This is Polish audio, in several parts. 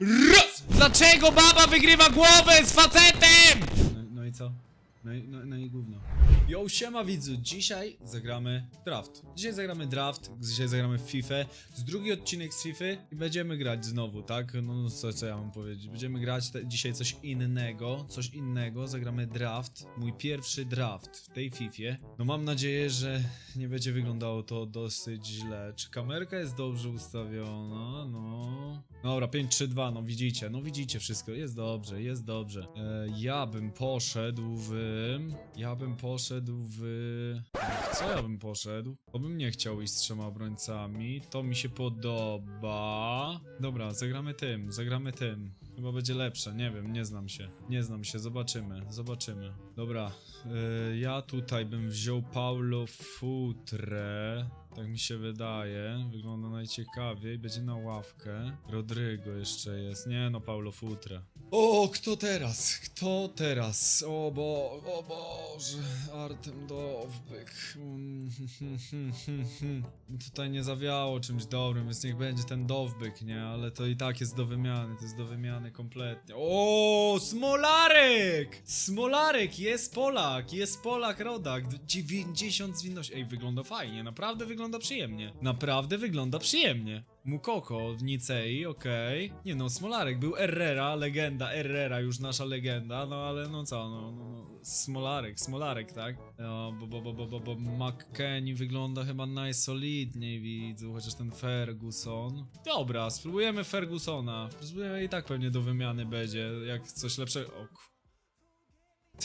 Raz! Dlaczego baba wygrywa głowę z facetem? No, no i co? No i, no, no i gówno. Yo, siema widzu, dzisiaj zagramy draft. Dzisiaj zagramy draft, dzisiaj zagramy w FIFA. Z drugi odcinek z FIFA i będziemy grać znowu, tak? No, no co, co ja mam powiedzieć? Będziemy grać te, dzisiaj coś innego, coś innego. Zagramy draft, mój pierwszy draft w tej FIFA. No mam nadzieję, że nie będzie wyglądało to dosyć źle. Czy kamerka jest dobrze ustawiona? No. Dobra, 5-3-2, no widzicie, no widzicie wszystko, jest dobrze, jest dobrze. E, ja bym poszedł w... Ja bym poszedł w... Co ja bym poszedł? Bo bym nie chciał iść z trzema obrońcami, to mi się podoba. Dobra, zagramy tym, zagramy tym. Chyba będzie lepsze, nie wiem, nie znam się. Nie znam się, zobaczymy, zobaczymy. Dobra, e, ja tutaj bym wziął Paulo Futre. Tak mi się wydaje. Wygląda najciekawiej. Będzie na ławkę. Rodrygo jeszcze jest. Nie no, Paulo Futre. O, kto teraz? Kto teraz? O bo, o Boże, Artem Dowbyk. Tutaj nie zawiało czymś dobrym, więc niech będzie ten Dowbyk, nie? Ale to i tak jest do wymiany, to jest do wymiany kompletnie. O, Smolarek! Smolarek, jest Polak, jest Polak rodak. 90 zwinności. Ej, wygląda fajnie, naprawdę wygląda przyjemnie. Naprawdę wygląda przyjemnie. Mukoko w Nicei, okej. Nie no, Smolarek był Herrera, legenda, Herrera już nasza legenda, no ale no co, no, no, no Smolarek, Smolarek, tak? No, bo, bo, bo, bo, bo, bo McKennie wygląda chyba najsolidniej, widzu, chociaż ten Ferguson. Dobra, spróbujemy Fergusona. Spróbujemy i tak pewnie do wymiany będzie, jak coś lepszego. O,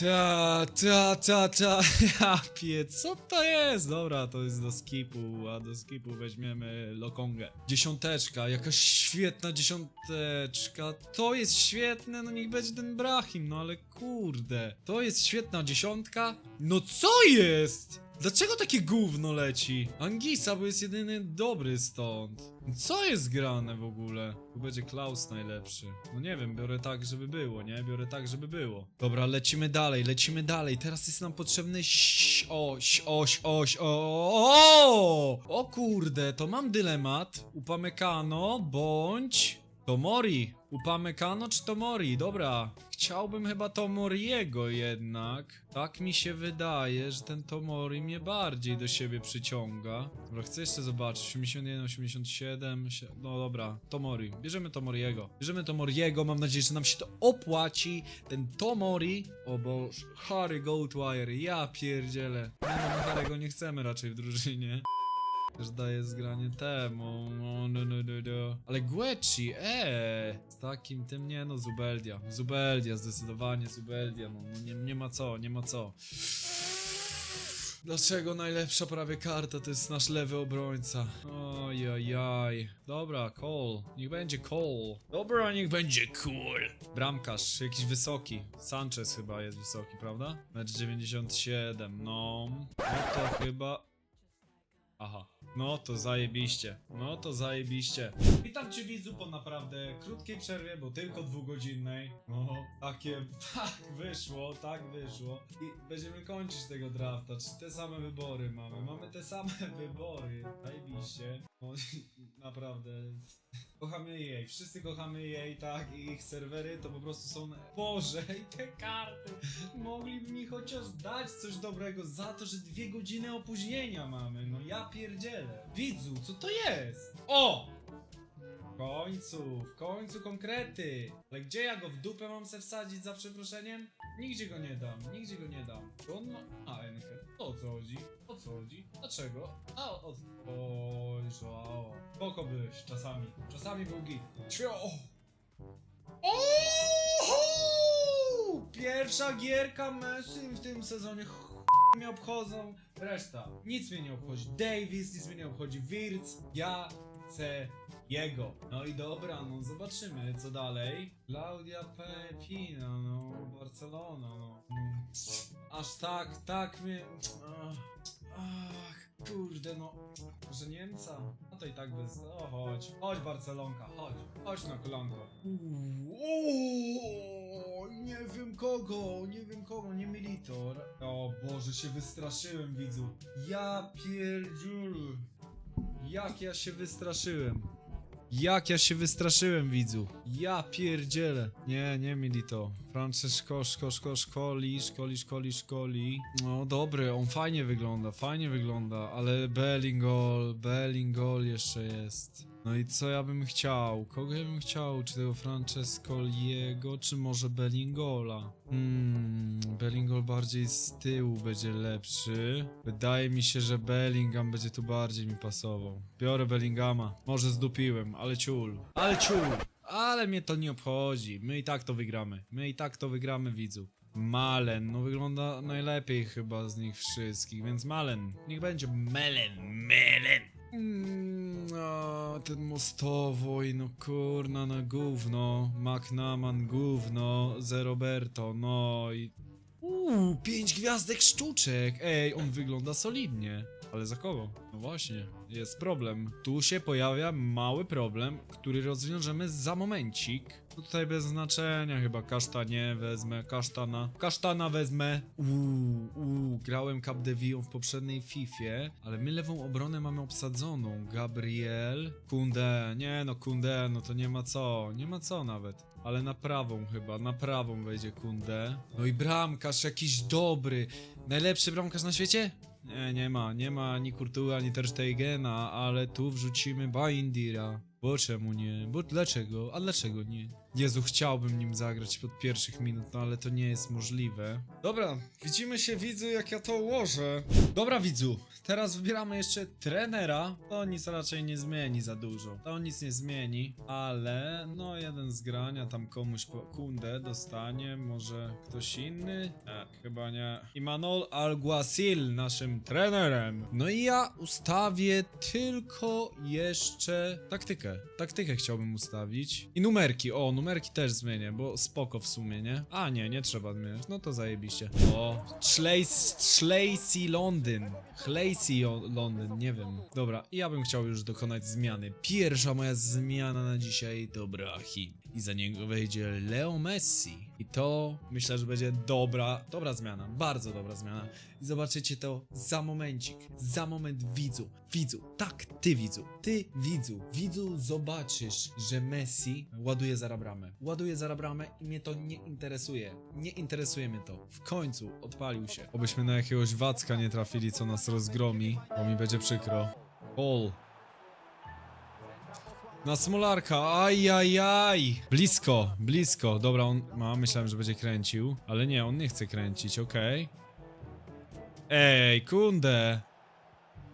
ta, ta, ta, ta, ja pie, co to jest? Dobra, to jest do skipu, a do skipu weźmiemy Lokongę. Dziesiąteczka, jakaś świetna dziesiąteczka, to jest świetne, no niech będzie ten Brahim, no ale kurde, to jest świetna dziesiątka? No co jest? Dlaczego takie gówno leci? Angisa, bo jest jedyny dobry stąd. Co jest grane w ogóle? Tu będzie Klaus najlepszy. No nie wiem, biorę tak, żeby było, nie? Biorę tak, żeby było. Dobra, lecimy dalej, lecimy dalej. Teraz jest nam potrzebny ś- oś, oś, oś, o, o, o kurde, to mam dylemat. Upamecano bądź Tomori. Upamecano czy Tomori? Dobra. Chciałbym chyba Tomoriego jednak. Tak mi się wydaje, że ten Tomori mnie bardziej do siebie przyciąga. Dobra, chcę jeszcze zobaczyć. 81, 87. sie- No dobra, Tomori. Bierzemy Tomoriego. Bierzemy Tomoriego. Mam nadzieję, że nam się to opłaci. Ten Tomori. O boż. Harry Goldwire. Ja pierdzielę. Nie no, Harry'ego nie chcemy raczej w drużynie. Też daje zgranie temu. No, no, no, no, no. Ale Gucci, eee. Z takim tym nie no, Zubeldia. Zubeldia, zdecydowanie Zubeldia. No, no nie, nie ma co, nie ma co. Dlaczego najlepsza prawie karta to jest nasz lewy obrońca? Ojajaj. Dobra, Cole. Niech będzie Cole. Dobra, niech będzie cool. Bramkarz, jakiś wysoki. Sanchez chyba jest wysoki, prawda? Mecz 97, no. No to chyba... Aha. No to zajebiście. No to zajebiście. Witam cię widzu po naprawdę krótkiej przerwie, bo tylko dwugodzinnej. No, takie, tak wyszło, tak wyszło. I będziemy kończyć tego drafta. Czy te same wybory mamy? Mamy te same wybory. Zajebiście. No, naprawdę. Kochamy EA, wszyscy kochamy EA, tak, i ich serwery to po prostu są... Boże, i te karty! Mogliby mi chociaż dać coś dobrego za to, że dwie godziny opóźnienia mamy, no ja pierdzielę. Widzu, co to jest? O! W końcu, w końcu konkrety! Ale gdzie ja go w dupę mam se wsadzić za przeproszeniem? Nigdzie go nie dam, nigdzie go nie dam. Bo on ma... Enkę. O co chodzi? O co chodzi? Dlaczego? A, o... Oj, żao. Spoko byłeś, czasami. Czasami był git. Cio! Pierwsza gierka Messi w tym sezonie. Chuj mnie obchodzą reszta. Nic mnie nie obchodzi. Davis, nic mnie nie obchodzi. Wirtz, ja chcę jego. No i dobra, no zobaczymy co dalej. Claudia Pepina, no Barcelona, no. Aż tak, tak mnie... Ach, kurde no. Że Niemca? No to i tak bez... O, chodź. Chodź Barcelonka, chodź. Chodź na kolanko. Nie wiem kogo, nie wiem kogo, nie Militor. O Boże, się wystraszyłem widzu. Ja pierdziul. Jak ja się wystraszyłem. Jak ja się wystraszyłem, widzu. Ja pierdzielę. Nie, nie mieli to. Francesco, szko, szko, szkoli, szkoli, szkoli, szkoli. No dobry, on fajnie wygląda, fajnie wygląda, ale Bellingol, Bellingol jeszcze jest. No i co ja bym chciał? Kogo ja bym chciał? Czy tego Francescoliego, czy może Bellingola? Hmm, Bellingol bardziej z tyłu będzie lepszy. Wydaje mi się, że Bellingham będzie tu bardziej mi pasował. Biorę Bellingama. Może zdupiłem, ale ciul. Ale ciul! Ale mnie to nie obchodzi. My i tak to wygramy. My i tak to wygramy, widzu. Malen, no wygląda najlepiej chyba z nich wszystkich, więc Malen. Niech będzie Melen, Melen. Mm, a, ten mostowoj, no kurna, no gówno. McNaman, gówno. Zeroberto, no i... Uuu, pięć gwiazdek sztuczek. Ej, on wygląda solidnie. Ale za kogo? No właśnie, jest problem. Tu się pojawia mały problem, który rozwiążemy za momencik. Tutaj bez znaczenia chyba kasztanie wezmę, kasztana. Kasztana wezmę. Uuu, uuu, grałem Capdevią w poprzedniej Fifie, ale my lewą obronę mamy obsadzoną. Gabriel, Kunde, nie no Kunde, no to nie ma co, nie ma co nawet. Ale na prawą chyba, na prawą wejdzie Kunde. No i bramkarz jakiś dobry. Najlepszy bramkarz na świecie? Nie, nie ma, nie ma ani Courtois, ani Ter Stegena, ale tu wrzucimy Baindira. Bo czemu nie? Bo dlaczego? A dlaczego nie? Jezu, chciałbym nim zagrać od pierwszych minut, no ale to nie jest możliwe. Dobra, widzimy się widzu jak ja to ułożę. Dobra widzu, teraz wybieramy jeszcze trenera. To nic raczej nie zmieni za dużo. To nic nie zmieni, ale no jeden z grania tam komuś po kundę dostanie, może ktoś inny? Nie, chyba nie. Imanol Alguacil naszym trenerem. No i ja ustawię tylko jeszcze taktykę. Taktykę chciałbym ustawić. I numerki, o numerki też zmienię, bo spoko w sumie, nie? A nie, nie trzeba zmieniać, no to zajebiście. O, Schlesey Londyn. O- Londyn, nie wiem. Dobra, ja bym chciał już dokonać zmiany. Pierwsza moja zmiana na dzisiaj to Brahim. I za niego wejdzie Leo Messi. I to myślę, że będzie dobra, dobra zmiana, bardzo dobra zmiana. I zobaczycie to za momencik, za moment widzu, widzu, tak, ty widzu, ty widzu, widzu zobaczysz, że Messi ładuje za bramę. Ładuje za bramę i mnie to nie interesuje. Nie interesuje mnie to. W końcu odpalił się. Obyśmy na jakiegoś wacka nie trafili, co nas rozgromi, bo mi będzie przykro. All. Na smolarka, ajajaj! Blisko, blisko. Dobra, on ma, myślałem, że będzie kręcił, ale nie, on nie chce kręcić, okej. Ej, kunde!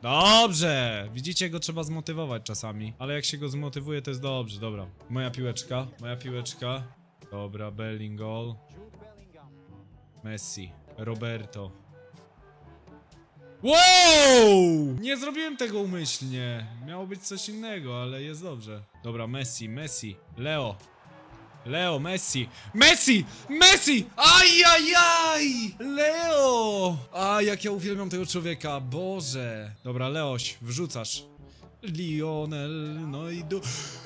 Dobrze! Widzicie, go trzeba zmotywować czasami, ale jak się go zmotywuje, to jest dobrze, dobra. Moja piłeczka, moja piłeczka. Dobra, Bellingol. Messi, Roberto. Wow! Nie zrobiłem tego umyślnie. Miało być coś innego, ale jest dobrze. Dobra, Messi, Messi, Leo. Leo, Messi, Messi, Messi! Ajajaj! Leo! A jak ja uwielbiam tego człowieka, Boże. Dobra, Leoś, wrzucasz. Lionel, no i do...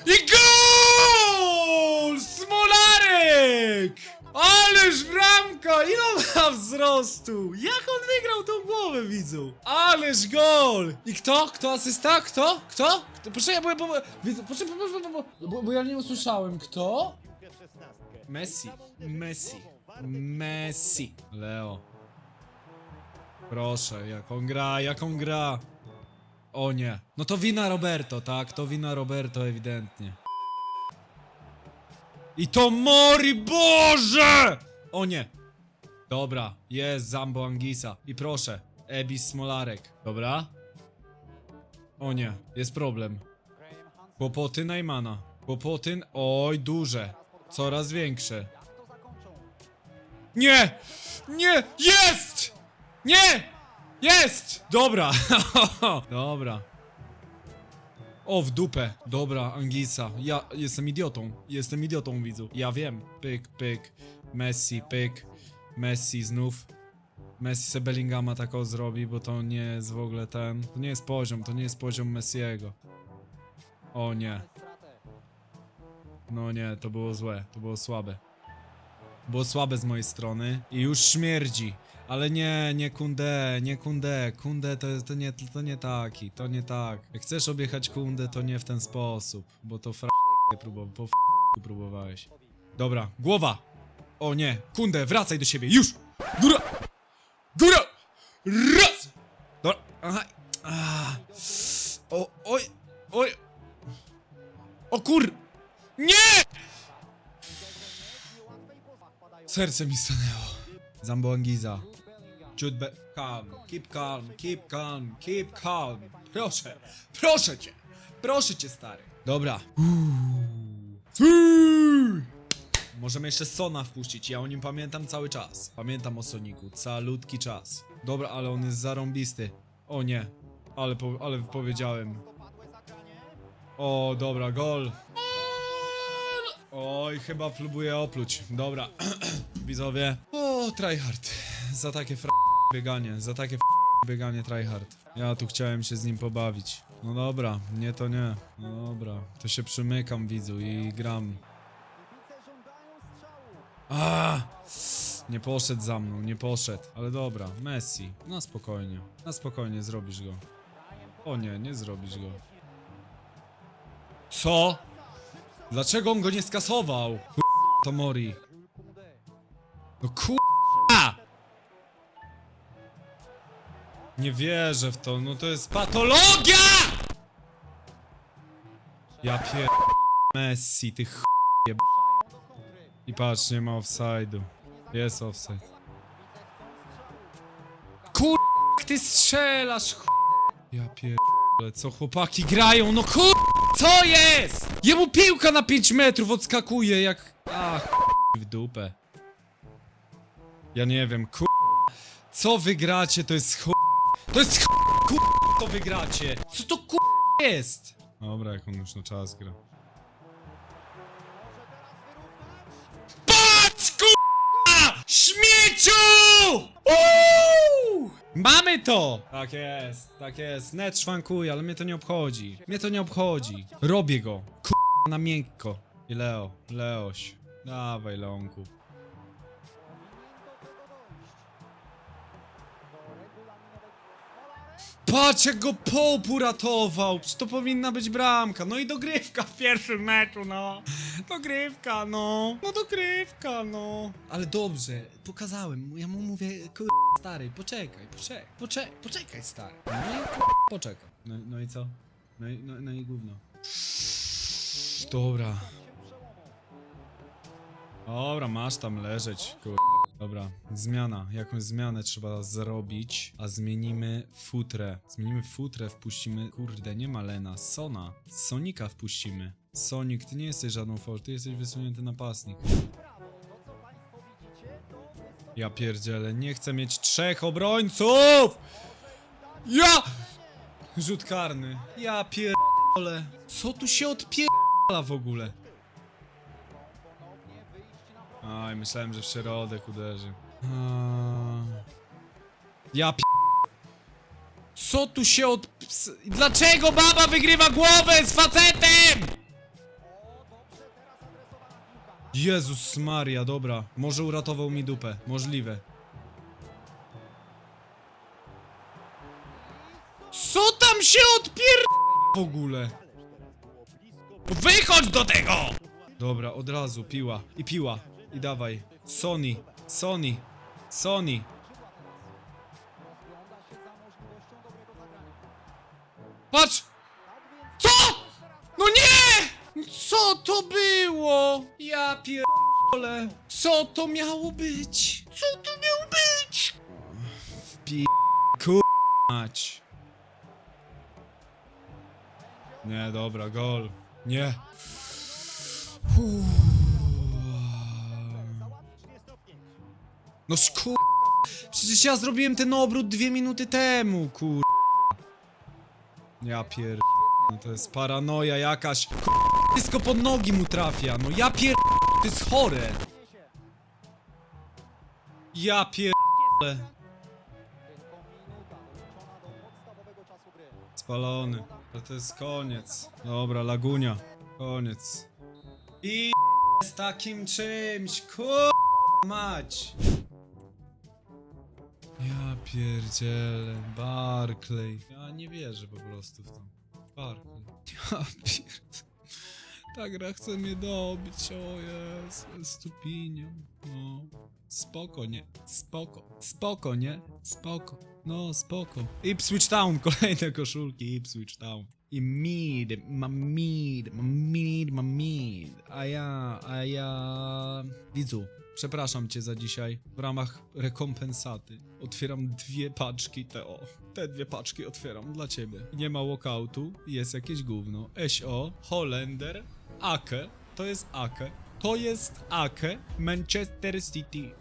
I gol! Smolarek! Ależ bramka! Ile on ma wzrostu? Jak on wygrał tą głowę, widzu? Ależ gol! I kto? Kto asysta? Kto? Kto? Kto? Poczekaj, bo, bo, bo, widzu, poczekaj, bo, bo, bo, bo, bo ja nie usłyszałem. Kto? Messi. Messi. Messi. Leo. Proszę, jak on gra, jak on gra. O nie. No to wina Roberto, tak? To wina Roberto ewidentnie. I to Mori, Boże! O nie. Dobra, jest Zambo Angisa. I proszę, Ebis Smolarek. Dobra? O nie, jest problem. Kłopoty Najmana. Kłopoty... Oj, duże. Coraz większe. Nie! Nie! Jest! Nie! Jest! Dobra. Dobra. O, w dupę. Dobra, Angisa. Ja jestem idiotą. Jestem idiotą, widzu. Ja wiem. Pyk, pyk. Messi, pyk. Messi znów. Messi se Bellingama tako zrobi, bo to nie jest w ogóle ten... To nie jest poziom, to nie jest poziom Messiego. O nie. No nie, to było złe. To było słabe. Było słabe z mojej strony i już śmierdzi. Ale nie, nie Kunde, nie Kunde. Kunde to, to, nie, to nie taki, to nie tak. Jak chcesz objechać Kunde, to nie w ten sposób, bo to fra... próbował, po próbowałeś. Dobra, głowa! O nie, Kunde, wracaj do siebie, już! Góra! Góra! Serce mi stanęło. Zambo Angiza. Ciut be... Calm, keep calm, keep calm, keep calm. Proszę, proszę cię. Proszę cię, stary. Dobra. Możemy jeszcze Sona wpuścić, ja o nim pamiętam cały czas. Pamiętam o Soniku, calutki czas. Dobra, ale on jest zarąbisty. O nie, ale, po, ale powiedziałem. O, dobra, gol. Oj, chyba próbuję opluć. Dobra, widzowie. O, tryhard. Za takie f... bieganie, za takie f... bieganie tryhard. Ja tu chciałem się z nim pobawić. No dobra, nie to nie. No dobra, to się przymykam widzu i gram. A! Nie poszedł za mną, nie poszedł. Ale dobra, Messi. Na spokojnie. Na spokojnie zrobisz go. O nie, nie zrobisz go. Co? Dlaczego on go nie skasował? To Mori. No kurwa! Nie wierzę w to, no to jest patologia! Ja pier... Messi, ty ch... I patrz, nie ma offside'u. Jest offside. Kur... ty strzelasz, ch... Ja pier... co chłopaki grają, no kur... Co jest? Jemu piłka na 5 metrów odskakuje jak... Ach, w dupę. Ja nie wiem, kur... Co wygracie, to jest. To jest chu... kur... To wygracie. Co to kur... jest? Dobra, jak on już na czas gra. Patrz, kur... Śmieciu! Mamy to! Tak jest, tak jest. Net szwankuje, ale mnie to nie obchodzi. Mnie to nie obchodzi. Robię go. Kur... na miękko. I Leo, Leoś. Dawaj, Leonku. Patrz jak go Pope uratował! Przecież to powinna być bramka. No i dogrywka w pierwszym meczu, no. Dogrywka, no. No dogrywka, no. Ale dobrze, pokazałem. Ja mu mówię, kur... stary, poczekaj, poczekaj, poczekaj, poczekaj, stary. No i kur... poczekaj. No, no i co? No i, no, no i gówno. Dobra. Dobra, masz tam leżeć, kur... Dobra, zmiana. Jakąś zmianę trzeba zrobić, a zmienimy futrę. Zmienimy futrę, wpuścimy... Kurde, nie ma Lena, Sona. Sonika wpuścimy. Sonic, ty nie jesteś żadną for, ty jesteś wysunięty napastnik. Ja pierdzielę, nie chcę mieć trzech obrońców! Ja! Rzut karny. Ja pierdolę. Co tu się odpierdala w ogóle? Aj, myślałem, że w środek uderzy. Ja pi... Co tu się od... Dlaczego baba wygrywa głowę z facetem? Jezus Maria, dobra. Może uratował mi dupę. Możliwe. Co tam się odpier... w ogóle? Wychodź do tego! Dobra, od razu, piła. I piła. I dawaj. Sony. Sony. Sony. Patrz! Co? No nie! Co to było? Ja pierdolę. Co to miało być? Co to miało być? Wpi... Nie, dobra, gol. Nie. Uff. No skur... Przecież ja zrobiłem ten obrót dwie minuty temu, kur... Ja pier... No to jest paranoja jakaś. Kur... Wszystko pod nogi mu trafia. No ja pier... To jest chore. Ja pier... Spalony. Ale to jest koniec. Dobra, lagunia. Koniec. I z takim czymś, kur... mać! Ja pierdzielę, Barclay. Ja nie wierzę po prostu w to. Barclay. Ja pierd... Ta gra chce mnie dobić, o jest, stupinio. No, spoko, nie? Spoko, spoko, nie? Spoko, no spoko. Ipswich Town, kolejne koszulki, Ipswich Town. I mid, ma mid, ma mid, ma mid. A ja, a ja... Widzu, przepraszam cię za dzisiaj. W ramach rekompensaty otwieram dwie paczki te o. Te dwie paczki otwieram dla ciebie. Nie ma walkoutu, jest jakieś gówno. SO, Holender, Ake, to jest Ake. To jest Ake, Manchester City.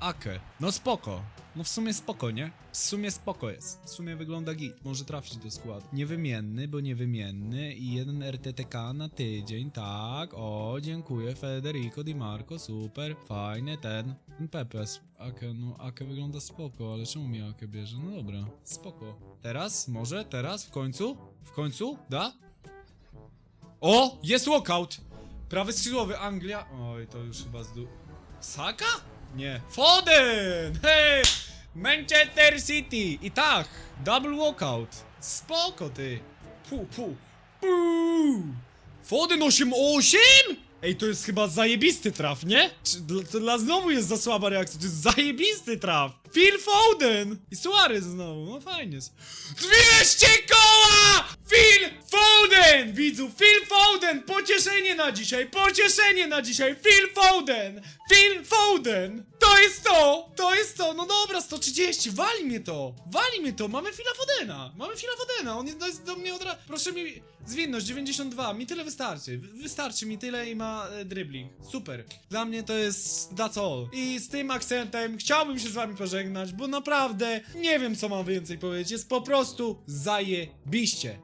Ake. No spoko. No w sumie spoko, nie? W sumie spoko jest. W sumie wygląda git. Może trafić do składu. Niewymienny, bo niewymienny i jeden RTTK na tydzień, tak. O, dziękuję. Federico Di Marco, super. Fajny ten. Ten Pepes. Ake, no Ake wygląda spoko, ale czemu mi Ake bierze? No dobra, spoko. Teraz? Może? Teraz? W końcu? W końcu? Da? O! Jest walkout! Prawy skrzydłowy, Anglia. Oj, to już chyba zdu... Saka? Nie. Foden! Hej! Manchester City! I tak, double walkout. Spoko ty. Pu, pu. Pu. Foden 8-8? Ej, to jest chyba zajebisty traf, nie? Czy dla, to dla znowu jest za słaba reakcja, to jest zajebisty traf! Phil Foden! I Suarez znowu, no fajnie. 200 koła! Foden! Widzu, Phil Foden! Pocieszenie na dzisiaj, pocieszenie na dzisiaj! Phil Foden! Phil Foden! To jest to! To jest to! No dobra, 130, wali mnie to! Wali mnie to! Mamy Phila Fodena! Mamy Phila Fodena! On jest- do mnie od razu... Proszę mi... Zwinność 92, mi tyle wystarczy. Wy- Wystarczy mi tyle i ma e, dribbling. Super. Dla mnie to jest that's all. I z tym akcentem chciałbym się z wami pożegnać, bo naprawdę nie wiem co mam więcej powiedzieć. Jest po prostu zajebiście.